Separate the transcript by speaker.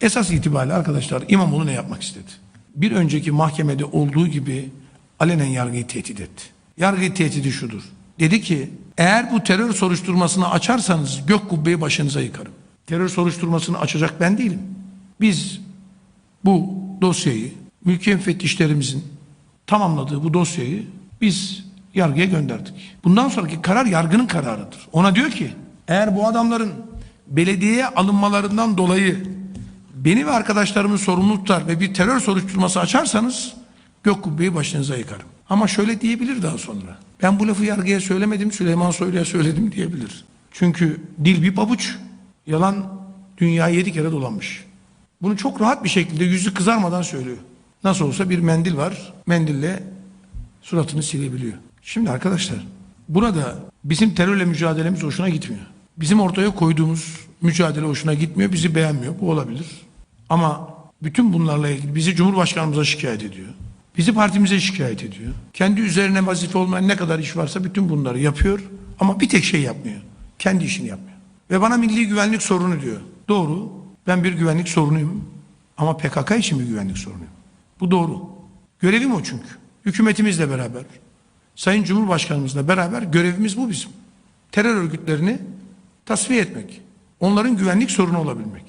Speaker 1: Esas itibariyle arkadaşlar İmamoğlu ne yapmak istedi? Bir önceki mahkemede olduğu gibi alenen yargıyı tehdit etti. Yargı tehdidi şudur. Dedi ki eğer bu terör soruşturmasını açarsanız gök kubbeyi başınıza yıkarım. Terör soruşturmasını açacak ben değilim. Biz bu dosyayı mülki müfettişlerimizin tamamladığı bu dosyayı biz yargıya gönderdik. Bundan sonraki karar yargının kararıdır. Ona diyor ki eğer bu adamların belediyeye alınmalarından dolayı beni ve arkadaşlarımı sorumlu tutar ve bir terör soruşturması açarsanız gök kubbeyi başınıza yıkarım. Ama şöyle diyebilir daha sonra. Ben bu lafı yargıya söylemedim Süleyman Soylu'ya söyledim diyebilir. Çünkü dil bir pabuç. Yalan dünyayı yedi kere dolanmış. Bunu çok rahat bir şekilde yüzü kızarmadan söylüyor. Nasıl olsa bir mendil var. Mendille suratını silebiliyor. Şimdi arkadaşlar burada bizim terörle mücadelemiz hoşuna gitmiyor. Bizim ortaya koyduğumuz mücadele hoşuna gitmiyor. Bizi beğenmiyor. Bu olabilir. Ama bütün bunlarla ilgili bizi Cumhurbaşkanımıza şikayet ediyor. Bizi partimize şikayet ediyor. Kendi üzerine vazife olmayan ne kadar iş varsa bütün bunları yapıyor. Ama bir tek şey yapmıyor. Kendi işini yapmıyor. Ve bana milli güvenlik sorunu diyor. Doğru. Ben bir güvenlik sorunuyum. Ama PKK için bir güvenlik sorunuyum. Bu doğru. Görevim o çünkü. Hükümetimizle beraber, Sayın Cumhurbaşkanımızla beraber görevimiz bu bizim. Terör örgütlerini tasfiye etmek. Onların güvenlik sorunu olabilmek.